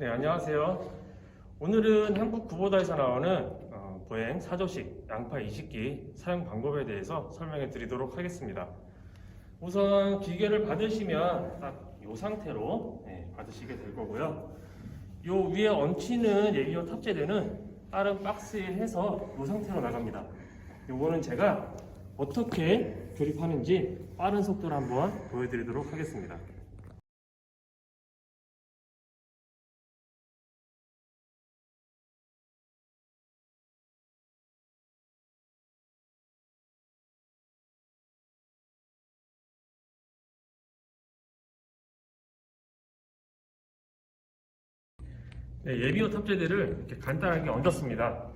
네, 안녕하세요. 오늘은 한국 구보다에서 나오는 어, 보행 사조식 양파 이식기 사용 방법에 대해서 설명해 드리도록 하겠습니다. 우선 기계를 받으시면 딱 이 상태로 네, 받으시게 될 거고요. 요 위에 얹히는 예비어 탑재되는 다른 박스에 해서 이 상태로 나갑니다. 요거는 제가 어떻게 조립하는지 빠른 속도로 한번 보여드리도록 하겠습니다. 네, 예비어 탑재대를 이렇게 간단하게 얹었습니다.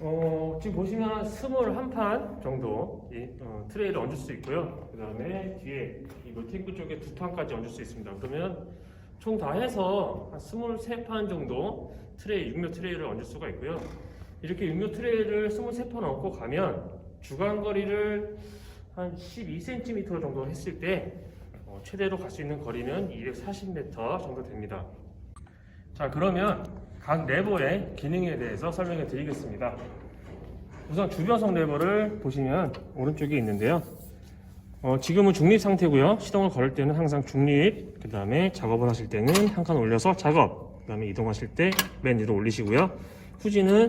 어, 지금 보시면 한판 정도 이, 어, 트레이를 얹을 수 있고요. 그 다음에 뒤에 이 물탱크 쪽에 두 판까지 얹을 수 있습니다. 그러면 총 다 해서 한 스물세 판 정도 트레이, 육묘 트레이를 얹을 수가 있고요. 이렇게 육묘 트레이를 스물세 판 얹고 가면 주간 거리를 한 12cm 정도 했을 때 어, 최대로 갈 수 있는 거리는 240m 정도 됩니다. 자 그러면 각 레버의 기능에 대해서 설명해 드리겠습니다. 우선 주변석 레버를 보시면 오른쪽에 있는데요. 어, 지금은 중립 상태고요. 시동을 걸을 때는 항상 중립, 그 다음에 작업을 하실 때는 한 칸 올려서 작업, 그 다음에 이동하실 때 맨 위로 올리시고요. 후진은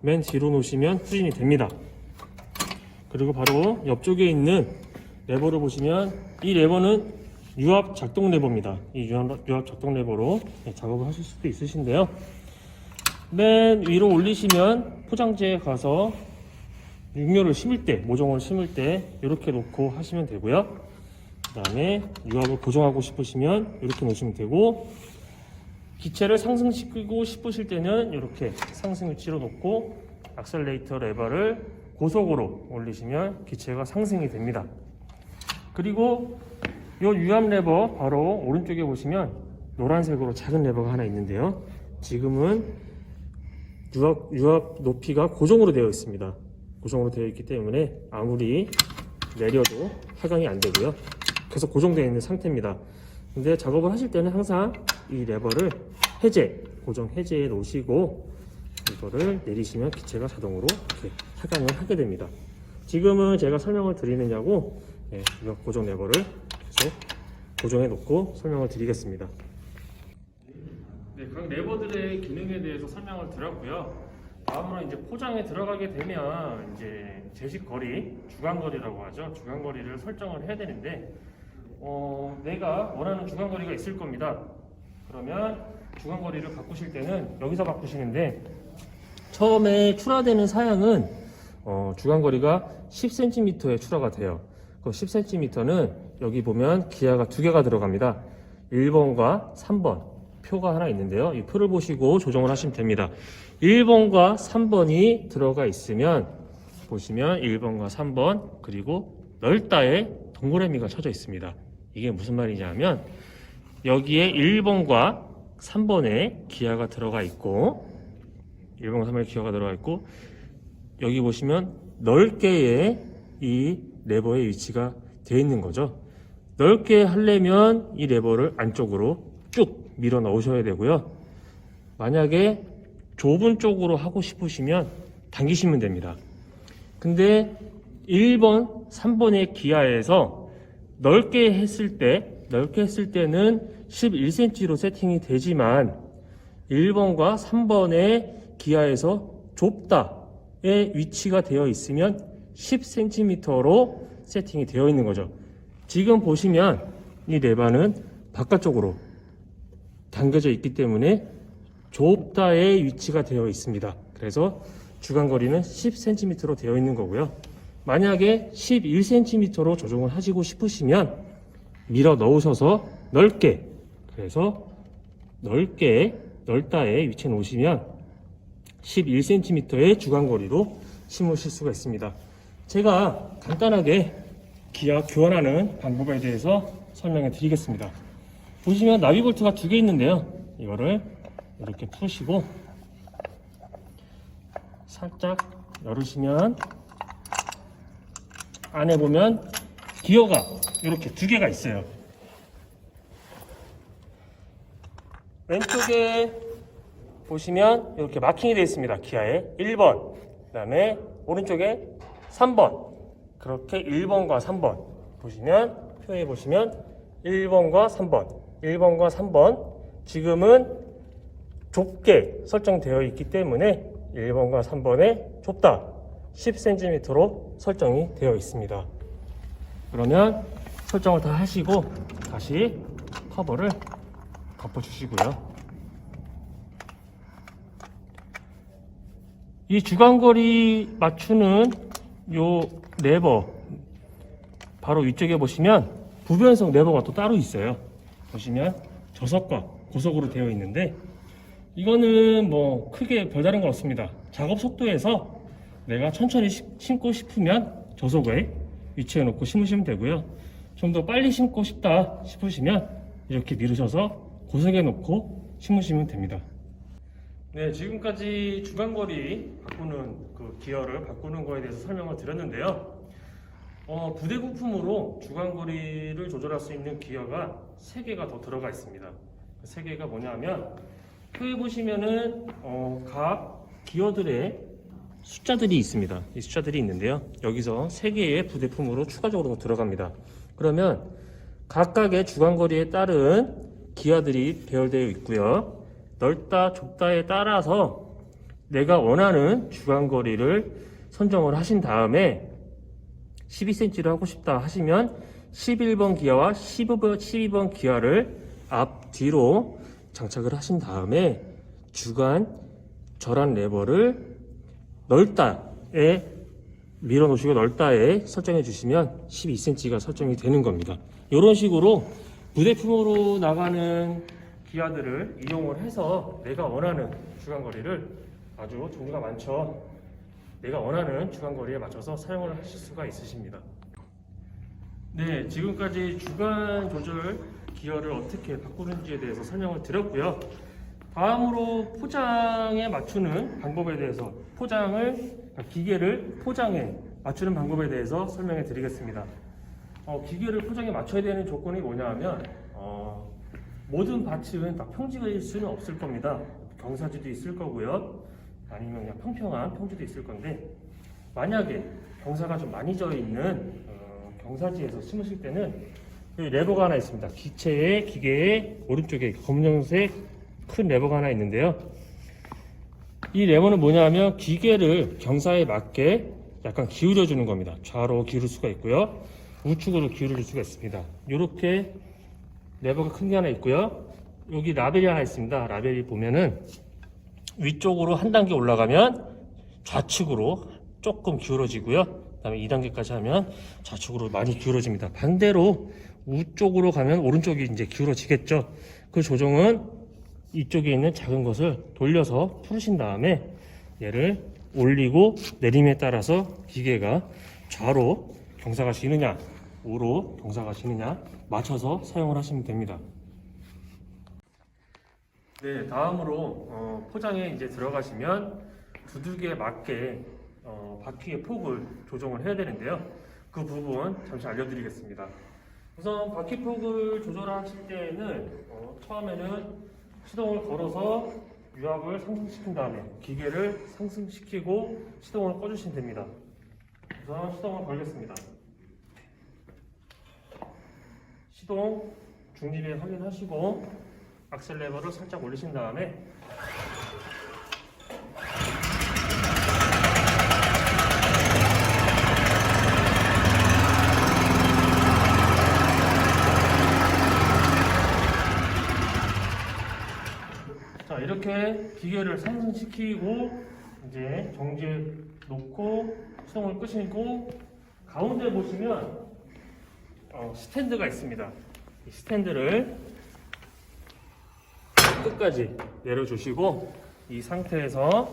맨 뒤로 놓으시면 후진이 됩니다. 그리고 바로 옆쪽에 있는 레버를 보시면 이 레버는 유압 작동 레버입니다. 이 유압, 작동 레버로 네, 작업을 하실 수도 있으신데요. 맨 위로 올리시면 포장지에 가서 육묘를 심을 때, 모종을 심을 때 이렇게 놓고 하시면 되고요. 그 다음에 유압을 고정하고 싶으시면 이렇게 놓으시면 되고 기체를 상승시키고 싶으실 때는 이렇게 상승 위치로 놓고 악셀레이터 레버를 고속으로 올리시면 기체가 상승이 됩니다. 그리고 이 유압 레버 바로 오른쪽에 보시면 노란색으로 작은 레버가 하나 있는데요. 지금은 유압, 유압 높이가 고정으로 되어 있습니다. 고정으로 되어 있기 때문에 아무리 내려도 하강이 안 되고요. 계속 고정되어 있는 상태입니다. 근데 작업을 하실 때는 항상 이 레버를 해제, 고정 해제에 놓으시고 이거를 내리시면 기체가 자동으로 이렇게 하강을 하게 됩니다. 지금은 제가 설명을 드리느냐고 네, 이 고정 레버를 계속 고정해 놓고 설명을 드리겠습니다. 네, 각 레버들의 기능에 대해서 설명을 드렸고요. 다음으로 이제 포장에 들어가게 되면 이제 제식 거리, 주간 거리라고 하죠. 주간 거리를 설정을 해야 되는데 어, 내가 원하는 주간 거리가 있을 겁니다. 그러면 주간 거리를 바꾸실 때는 여기서 바꾸시는데 처음에 출하되는 사양은 어, 주간 거리가 10cm에 출하가 돼요. 그 10cm는 여기 보면 기아가 두 개가 들어갑니다. 1번과 3번 표가 하나 있는데요. 이 표를 보시고 조정을 하시면 됩니다. 1번과 3번이 들어가 있으면 보시면 1번과 3번 그리고 넓다에 동그라미가 쳐져 있습니다. 이게 무슨 말이냐면 여기에 1번과 3번에 기아가 들어가 있고 1번과 3번에 기아가 들어가 있고 여기 보시면 넓게의 이 레버의 위치가 되어 있는 거죠. 넓게 하려면 이 레버를 안쪽으로 쭉 밀어 넣으셔야 되고요. 만약에 좁은 쪽으로 하고 싶으시면 당기시면 됩니다. 근데 1번, 3번의 기아에서 넓게 했을 때, 넓게 했을 때는 11cm로 세팅이 되지만 1번과 3번의 기아에서 좁다의 위치가 되어 있으면 10cm로 세팅이 되어 있는 거죠. 지금 보시면 이 레바는 바깥쪽으로 당겨져 있기 때문에 좁다의 위치가 되어 있습니다. 그래서 주간 거리는 10cm로 되어 있는 거고요. 만약에 11cm로 조정을 하시고 싶으시면 밀어 넣으셔서 넓게 그래서 넓게 넓다의 위치에 놓으시면 11cm의 주간 거리로 심으실 수가 있습니다. 제가 간단하게 기아 교환하는 방법에 대해서 설명해 드리겠습니다. 보시면 나비볼트가 두 개 있는데요. 이거를 이렇게 푸시고 살짝 열으시면 안에 보면 기어가 이렇게 두 개가 있어요. 왼쪽에 보시면 이렇게 마킹이 되어 있습니다. 기아에 1번, 그 다음에 오른쪽에 3번. 그렇게 1번과 3번 보시면 표에 보시면 1번과 3번, 1번과 3번 지금은 좁게 설정되어 있기 때문에 1번과 3번에 좁다 10cm로 설정이 되어 있습니다. 그러면 설정을 다 하시고 다시 커버를 덮어 주시고요. 이 주간거리 맞추는 요 레버 바로 위쪽에 보시면 부변성 레버가 또 따로 있어요. 보시면 저속과 고속으로 되어 있는데 이거는 뭐 크게 별다른 건 없습니다. 작업 속도에서 내가 천천히 심- 심고 싶으면 저속에 위치해 놓고 심으시면 되고요. 좀 더 빨리 심고 싶다 싶으시면 이렇게 미루셔서 고속에 놓고 심으시면 됩니다. 네, 지금까지 주간거리 바꾸는 그 기어를 바꾸는 거에 대해서 설명을 드렸는데요. 어, 부대 부품으로 주간거리를 조절할 수 있는 기어가 3개가 더 들어가 있습니다. 그 3개가 뭐냐면 표에 보시면은 어, 각 기어들의 숫자들이 있습니다. 이 숫자들이 있는데요. 여기서 3개의 부대품으로 추가적으로 더 들어갑니다. 그러면 각각의 주간거리에 따른 기어들이 배열되어 있고요. 넓다, 좁다에 따라서 내가 원하는 주간거리를 선정을 하신 다음에 12cm를 하고 싶다 하시면 11번 기아와 15번, 12번 기아를 앞, 뒤로 장착을 하신 다음에 주간 절한 레버를 넓다에 밀어 놓으시고 넓다에 설정해 주시면 12cm가 설정이 되는 겁니다. 이런 식으로 부대품으로 나가는 기아들을 이용을 해서 내가 원하는 주간 거리를 아주 종류가 많죠. 내가 원하는 주간거리에 맞춰서 사용을 하실 수가 있으십니다. 네, 지금까지 주간 조절 기어를 어떻게 바꾸는지에 대해서 설명을 드렸고요. 다음으로 포장에 맞추는 방법에 대해서 포장을 그러니까 기계를 포장에 맞추는 방법에 대해서 설명해 드리겠습니다. 어, 기계를 포장에 맞춰야 되는 조건이 뭐냐 하면 어, 모든 밭은 다 평지일 수는 없을 겁니다. 경사지도 있을 거고요. 아니면 그냥 평평한 평지도 있을 건데 만약에 경사가 좀 많이 져 있는 어, 경사지에서 심으실 때는 여기 레버가 하나 있습니다. 기체의 기계의 오른쪽에 검정색 큰 레버가 하나 있는데요. 이 레버는 뭐냐면 기계를 경사에 맞게 약간 기울여 주는 겁니다. 좌로 기울일 수가 있고요. 우측으로 기울여 줄 수가 있습니다. 이렇게 레버가 큰 게 하나 있고요. 여기 라벨이 하나 있습니다. 라벨이 보면은 위쪽으로 한 단계 올라가면 좌측으로 조금 기울어지고요. 그 다음에 2단계까지 하면 좌측으로 많이 기울어집니다. 반대로 우쪽으로 가면 오른쪽이 이제 기울어지겠죠. 그 조정은 이쪽에 있는 작은 것을 돌려서 풀으신 다음에 얘를 올리고 내림에 따라서 기계가 좌로 경사가 지느냐 우로 경사가 지느냐 맞춰서 사용을 하시면 됩니다. 네, 다음으로 어, 포장에 이제 들어가시면 두둑에 맞게 어, 바퀴의 폭을 조정을 해야 되는데요. 그 부분 잠시 알려드리겠습니다. 우선 바퀴 폭을 조절하실 때는 어, 처음에는 시동을 걸어서 유압을 상승시킨 다음에 기계를 상승시키고 시동을 꺼주시면 됩니다. 우선 시동을 걸겠습니다. 시동 중립에 확인하시고 악셀 레버를 살짝 올리신 다음에 자 이렇게 기계를 상승시키고 이제 정지에 놓고 시동을 끄시고 가운데 보시면 어, 스탠드가 있습니다. 이 스탠드를 끝까지 내려주시고 이 상태에서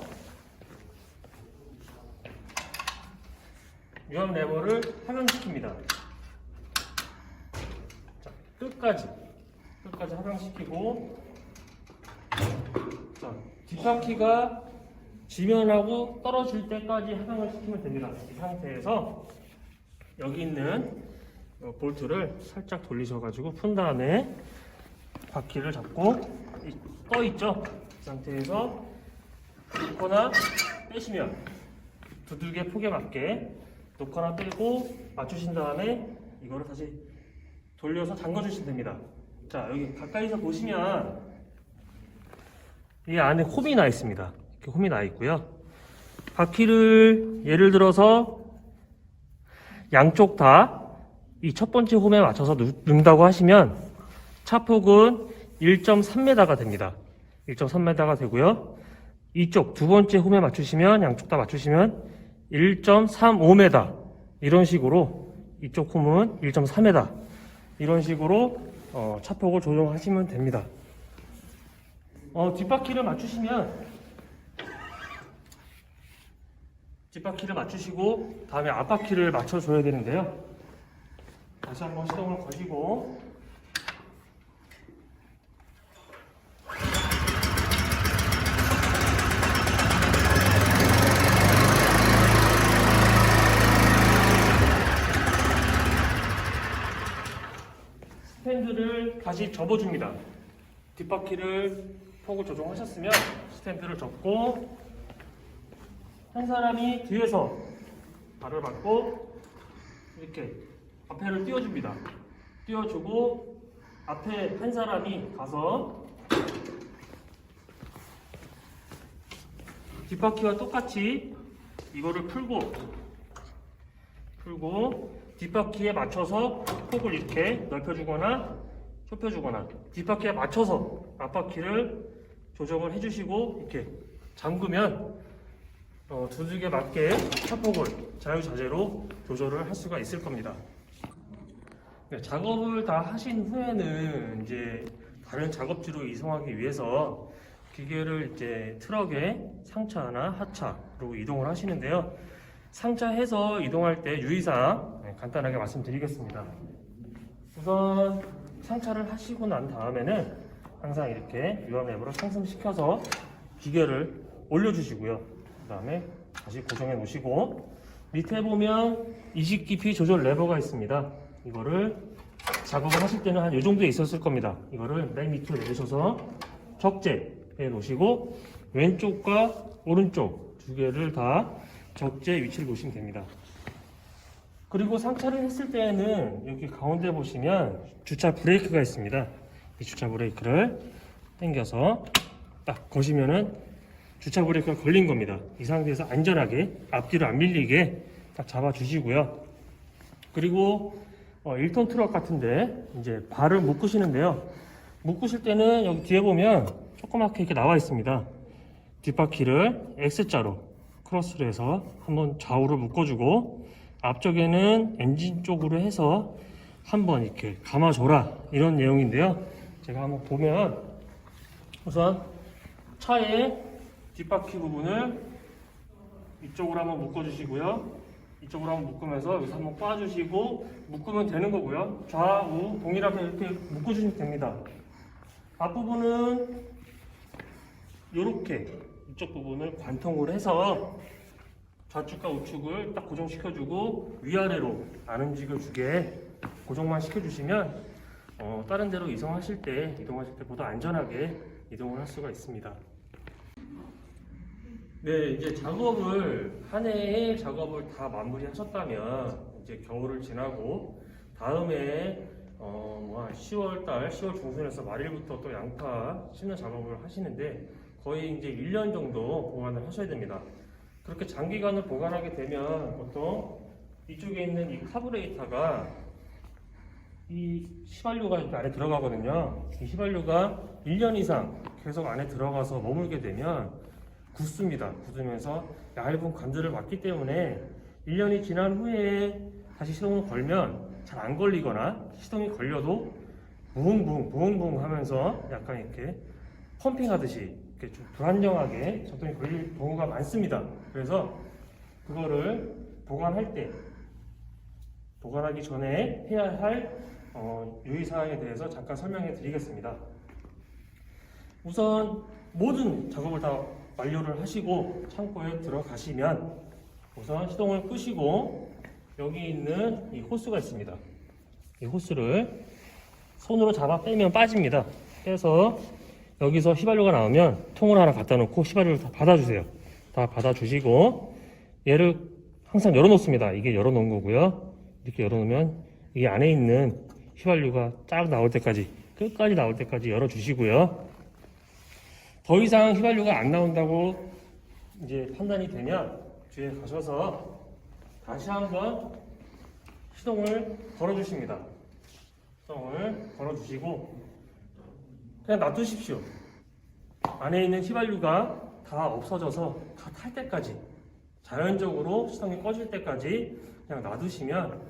유압 레버를 하강시킵니다. 자, 끝까지 끝까지 하강시키고 자, 뒷바퀴가 지면하고 떨어질 때까지 하강을 시키면 됩니다. 이 상태에서 여기 있는 어, 볼트를 살짝 돌리셔가지고 푼 다음에 바퀴를 잡고 이- 떠 있죠. 이 상태에서 놓거나 빼시면 두들겨 폭에 맞게 놓거나 빼고 맞추신 다음에 이거를 다시 돌려서 잠궈 주시면 됩니다. 자 여기 가까이서 보시면 이 안에 홈이 나 있습니다. 이렇게 홈이 나 있고요. 바퀴를 예를 들어서 양쪽 다 이 첫 번째 홈에 맞춰서 넣- 넣는다고 하시면 차폭은 1.3m가 됩니다. 1.3m가 되고요. 이쪽 두 번째 홈에 맞추시면 양쪽 다 맞추시면 1.35m 이런 식으로 이쪽 홈은 1.3m 이런 식으로 어, 차폭을 조정하시면 됩니다. 어, 뒷바퀴를 맞추시면 뒷바퀴를 맞추시고 다음에 앞바퀴를 맞춰줘야 되는데요. 다시 한번 시동을 거시고 스탠드를 다시 접어줍니다. 뒷바퀴를 폭을 조정하셨으면 스탠드를 접고 한 사람이 뒤에서 발을 받고 이렇게 앞에를 띄워줍니다. 띄워주고 앞에 한 사람이 가서 뒷바퀴와 똑같이 이거를 풀고 풀고 뒷바퀴에 맞춰서 폭을 이렇게 넓혀주거나 좁혀주거나 뒷바퀴에 맞춰서 앞바퀴를 조정을 해주시고 이렇게 잠그면 어, 두둑에 맞게 차폭을 자유자재로 조절을 할 수가 있을 겁니다. 네, 작업을 다 하신 후에는 이제 다른 작업지로 이송하기 위해서 기계를 이제 트럭에 상차나 하차로 이동을 하시는데요. 상차해서 이동할 때 유의사항 네, 간단하게 말씀드리겠습니다. 우선 상차를 하시고 난 다음에는 항상 이렇게 유압랩으로 상승시켜서 기계를 올려주시고요. 그 다음에 다시 고정해 놓으시고 밑에 보면 이식 깊이 조절 레버가 있습니다. 이거를 작업을 하실 때는 한 이 정도에 있었을 겁니다. 이거를 맨 밑으로 내리셔서 적재해 놓으시고 왼쪽과 오른쪽 두 개를 다 적재 위치를 놓으시면 됩니다. 그리고 상차를 했을 때에는 여기 가운데 보시면 주차 브레이크가 있습니다. 이 주차 브레이크를 당겨서 딱 거시면은 주차 브레이크가 걸린 겁니다. 이 상태에서 안전하게 앞뒤로 안 밀리게 딱 잡아 주시고요. 그리고 어, 1톤 트럭 같은데 이제 발을 묶으시는데요. 묶으실 때는 여기 뒤에 보면 조그맣게 이렇게 나와 있습니다. 뒷바퀴를 X자로 크로스를 해서 한번 좌우로 묶어주고 앞쪽에는 엔진 쪽으로 해서 한번 이렇게 감아줘라 이런 내용인데요. 제가 한번 보면 우선 차의 뒷바퀴 부분을 이쪽으로 한번 묶어 주시고요. 이쪽으로 한번 묶으면서 여기서 한번 꽈주시고 묶으면 되는 거고요. 좌우 동일하게 이렇게 묶어 주시면 됩니다. 앞부분은 이렇게 이쪽 부분을 관통을 해서 좌측과 우측을 딱 고정시켜주고 위아래로 안 움직여 주게 고정만 시켜주시면 어, 다른 데로 이동하실 때 이동하실 때보다 안전하게 이동을 할 수가 있습니다. 네, 이제 작업을 한 해의 작업을 다 마무리하셨다면 이제 겨울을 지나고 다음에 어 뭐 10월 달, 10월 중순에서 말일부터 또 양파 심는 작업을 하시는데 거의 이제 1년 정도 보관을 하셔야 됩니다. 그렇게 장기간을 보관하게 되면 보통 이쪽에 있는 이 카브레이터가 이 휘발유가 안에 들어가거든요. 이 휘발유가 1년 이상 계속 안에 들어가서 머물게 되면 굳습니다. 굳으면서 얇은 관들을 맞기 때문에 1년이 지난 후에 다시 시동을 걸면 잘 안 걸리거나 시동이 걸려도 부흥부흥 부흥부흥 하면서 약간 이렇게 펌핑하듯이 이렇게 좀 불안정하게 작동이 걸릴 경우가 많습니다. 그래서 그거를 보관할 때 보관하기 전에 해야 할 어, 유의사항에 대해서 잠깐 설명해 드리겠습니다. 우선 모든 작업을 다 완료를 하시고 창고에 들어가시면 우선 시동을 끄시고 여기 있는 이 호스가 있습니다. 이 호스를 손으로 잡아 빼면 빠집니다. 빼서 여기서 휘발유가 나오면 통을 하나 갖다 놓고 휘발유를 다 받아주세요. 다 받아주시고 얘를 항상 열어놓습니다. 이게 열어놓은 거고요. 이렇게 열어놓으면 이 안에 있는 휘발유가 쫙 나올 때까지 끝까지 나올 때까지 열어주시고요. 더 이상 휘발유가 안 나온다고 이제 판단이 되면 뒤에 가셔서 다시 한번 시동을 걸어주십니다. 시동을 걸어주시고 그냥 놔두십시오. 안에 있는 휘발유가 다 없어져서 다 탈 때까지 자연적으로 시동이 꺼질 때까지 그냥 놔두시면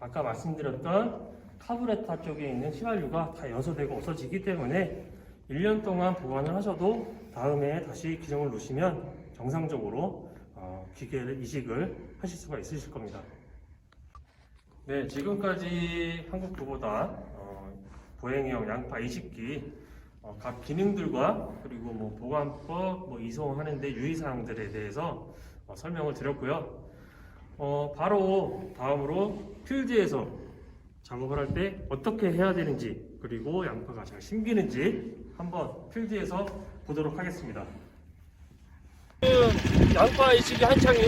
아까 말씀드렸던 카브레타 쪽에 있는 휘발유가 다 여서되고 없어지기 때문에 1년 동안 보관을 하셔도 다음에 다시 기종을 놓으시면 정상적으로 어, 기계를 이식을 하실 수가 있으실 겁니다. 네, 지금까지 한국 구보다 어, 보행형 양파 이식기 어, 각 기능들과 그리고 뭐 보관법, 뭐 이송하는데 유의사항들에 대해서 어, 설명을 드렸고요. 어, 바로 다음으로 필드에서 작업을 할 때 어떻게 해야 되는지 그리고 양파가 잘 심기는지 한번 필드에서 보도록 하겠습니다. 양파 이식이 한창이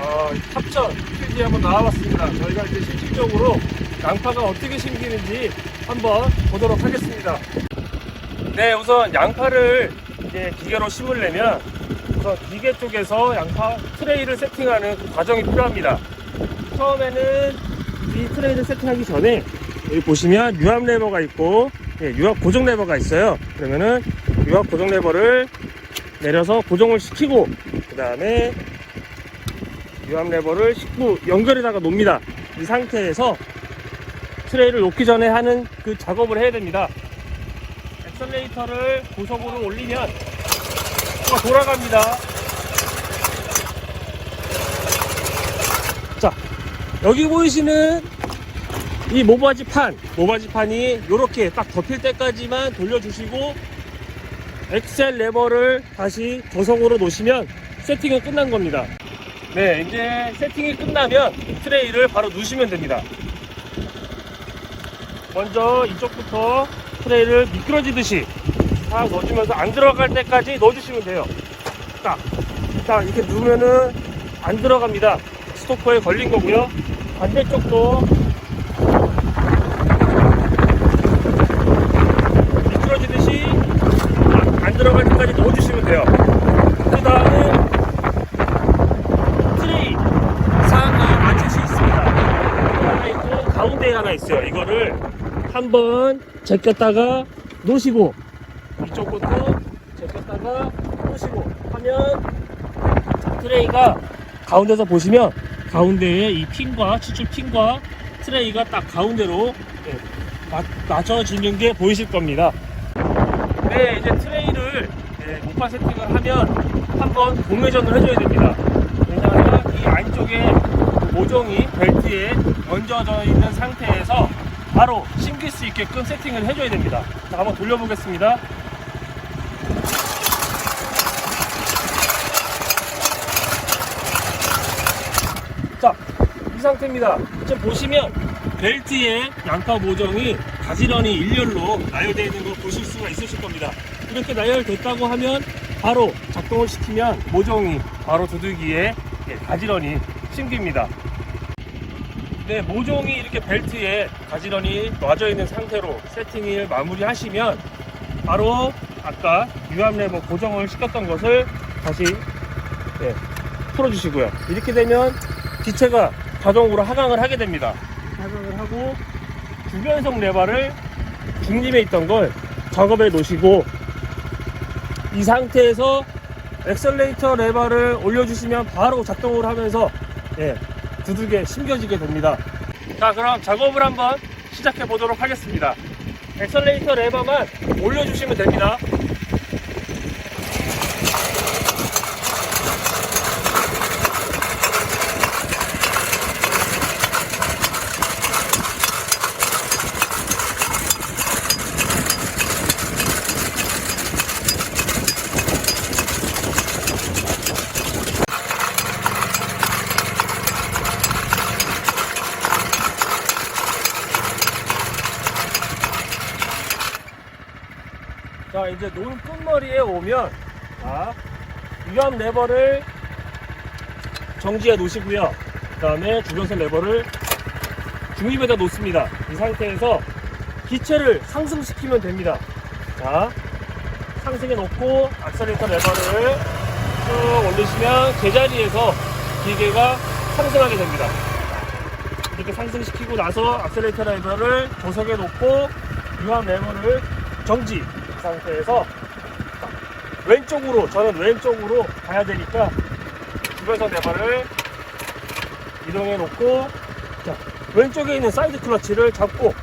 어, 합천 필드에 한번 나와봤습니다. 저희가 이제 실질적으로 양파가 어떻게 심기는지 한번 보도록 하겠습니다. 네, 우선 양파를 이제 기계로 심으려면 우선 기계 쪽에서 양파 트레이를 세팅하는 그 과정이 필요합니다. 처음에는 이 트레이를 세팅하기 전에 여기 보시면 유압 레버가 있고 예, 유압 고정 레버가 있어요. 그러면은 유압 고정 레버를 내려서 고정을 시키고 그 다음에 유압 레버를 싣고 연결에다가 놓습니다. 이 상태에서 트레이를 놓기 전에 하는 그 작업을 해야 됩니다. 엑셀레이터를 고속으로 올리면 돌아갑니다. 자, 여기 보이시는 이 모바지 판, 모바지 판이 이렇게 딱 덮일 때까지만 돌려주시고 엑셀 레버를 다시 저속으로 놓으시면 세팅은 끝난 겁니다. 네, 이제 세팅이 끝나면 트레이를 바로 누시면 됩니다. 먼저 이쪽부터 트레이를 미끄러지듯이 딱 넣어주면서 안 들어갈 때까지 넣어주시면 돼요. 딱, 딱 이렇게 누우면은 안 들어갑니다. 스토퍼에 걸린 거고요. 반대쪽도 미끄러지듯이 안, 안 들어갈 때까지 넣어주시면 돼요. 그 다음에 트레이 맞출 수 있습니다. 하나 있고 가운데에 하나 있어요. 이거를 한번 제꼈다가 놓으시고 이쪽 것도 제꼈다가 놓으시고 하면 트레이가 가운데서 보시면 가운데에 이 핀과 추출 핀과 트레이가 딱 가운데로 예, 맞, 맞춰지는 게 보이실 겁니다. 네, 이제 트레이를 예, 목파 세팅을 하면 한번 공회전을 해줘야 됩니다. 왜냐하면 이 안쪽에 모종이 벨트에 얹어져 있는 상태에서 바로 심길 수 있게끔 세팅을 해줘야 됩니다. 자, 한번 돌려보겠습니다. 자, 이 상태입니다. 지금 보시면 벨트에 양파 모정이 가지런히 일렬로 나열되어 있는 걸 보실 수가 있으실 겁니다. 이렇게 나열됐다고 하면 바로 작동을 시키면 모정이 바로 두들기에 예, 가지런히 심깁니다. 네, 모종이 이렇게 벨트에 가지런히 놔져 있는 상태로 세팅을 마무리하시면 바로 아까 유압 레버 고정을 시켰던 것을 다시 네, 풀어주시고요. 이렇게 되면 기체가 자동으로 하강을 하게 됩니다. 하강을 하고 주변성 레버를 중림에 있던 걸 작업에 놓으시고 이 상태에서 엑셀레이터 레버를 올려주시면 바로 작동을 하면서 예, 두들게 심겨지게 됩니다. 자, 그럼 작업을 한번 시작해 보도록 하겠습니다. 엑셀레이터 레버만 올려주시면 됩니다. 자 이제 논 끝머리에 오면 자, 유압 레버를 정지해 놓으시고요. 그 다음에 주변선 레버를 중립에다 놓습니다. 이 상태에서 기체를 상승시키면 됩니다. 자, 상승해 놓고 악셀레이터 레버를 쭉 올리시면 제자리에서 기계가 상승하게 됩니다. 이렇게 상승시키고 나서 악셀레이터 레버를 조석에 놓고 유압 레버를 정지 이 상태에서 왼쪽으로 저는 왼쪽으로 가야 되니까 주변선 레버를 이동해 놓고 자, 왼쪽에 있는 사이드 클러치를 잡고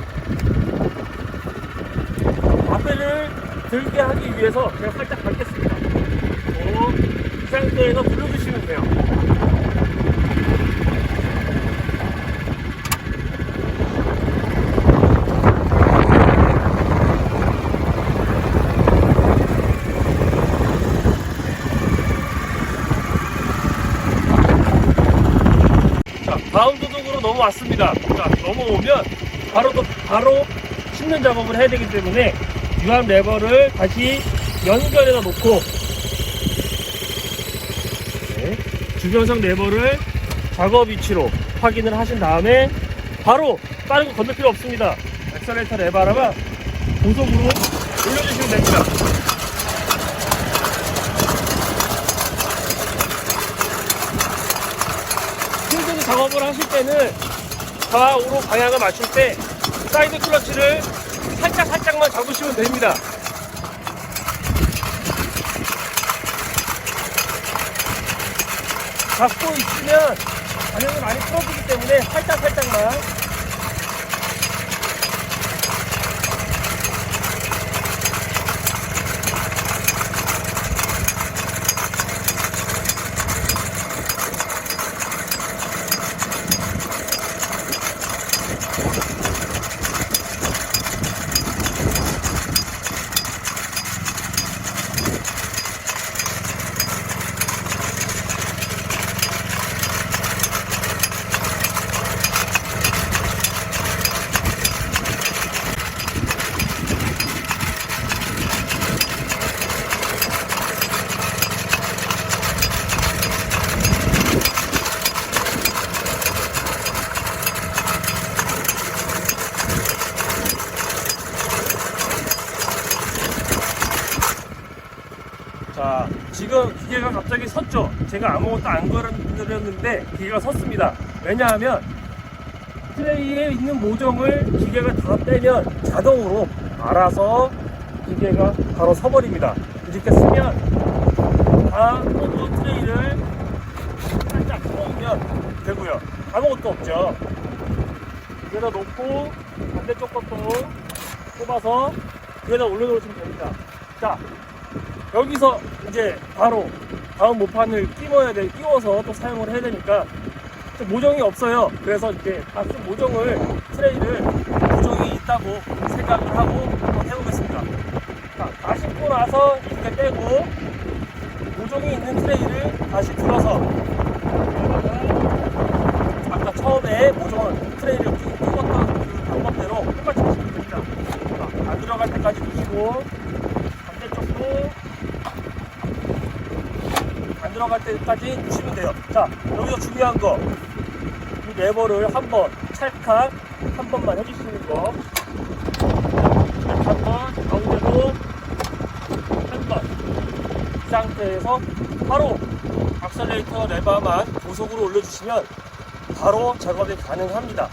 앞에를 들게 하기 위해서 제가 살짝 밟겠습니다. 오, 이 상태에서 눌러주시면 돼요. 자, 다음 도둑으로 넘어왔습니다. 자, 넘어오면 바로 또 바로 씹는 작업을 해야 되기 때문에 유압 레버를 다시 연결해다 놓고 네, 주변성 레버를 작업 위치로 확인을 하신 다음에 바로 빠르게 건널 필요 없습니다. 엑셀레이터 레버라가 고속으로 올려주시면 됩니다. 힘든 작업을 하실 때는 좌우로 방향을 맞출 때 사이드 클러치를 살짝 살짝만 잡으시면 됩니다. 잡고 있으면 방향이 많이 틀어지기 때문에 살짝 살짝만 자, 지금 기계가 갑자기 섰죠. 제가 아무것도 안 걸었는데 기계가 섰습니다. 왜냐하면 트레이에 있는 모종을 기계가 다 빼면 자동으로 알아서 기계가 바로 서버립니다. 이렇게 쓰면 다또 트레이를 살짝 풀어오면 되고요. 아무것도 없죠. 여기다 놓고 반대쪽 것도 뽑아서 여기다 올려놓으시면 됩니다. 자, 여기서 이제 바로 다음 모판을 끼워야 돼 끼워서 또 사용을 해야 되니까 또 모종이 없어요. 그래서 이렇게 다쓴 모종을 트레이를 모종이 있다고 생각을 하고 한번 해보겠습니다. 자, 다 씻고 나서 이렇게 빼고 모종이 있는 트레이를 다시 들어서 아까 처음에 모종을 트레이를 끼- 끼웠던 그 방법대로 똑같이 하시면 됩니다. 자, 안 들어갈 때까지 두시고 반대쪽도 안 들어갈 때까지 누시면 돼요. 자, 여기서 중요한 거. 이 레버를 한 번 찰칵 한 번만 해주시는 거. 한 번, 가운데도 한 번. 이 상태에서 바로 악셀레이터 레버만 고속으로 올려주시면 바로 작업이 가능합니다.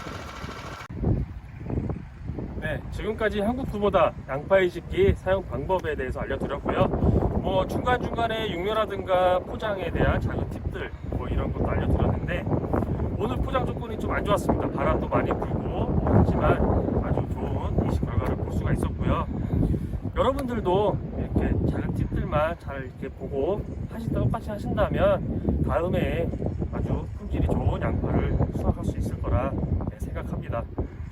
네, 지금까지 한국구보다 양파 이식기 사용 방법에 대해서 알려드렸고요. 뭐 중간중간에 육묘라든가 포장에 대한 작은 팁들 뭐 이런 것도 알려드렸는데 오늘 포장 조건이 좀 안 좋았습니다. 바람도 많이 불고 하지만 아주 좋은 이식 결과를 볼 수가 있었고요. 여러분들도 이렇게 작은 팁들만 잘 이렇게 보고 하신다 똑같이 하신다면 다음에 아주 품질이 좋은 양파를 수확할 수 있을 거라 네, 생각합니다.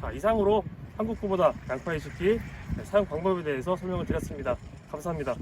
자, 이상으로 한국구보다 양파 이식기 사용 방법에 대해서 설명을 드렸습니다. 감사합니다.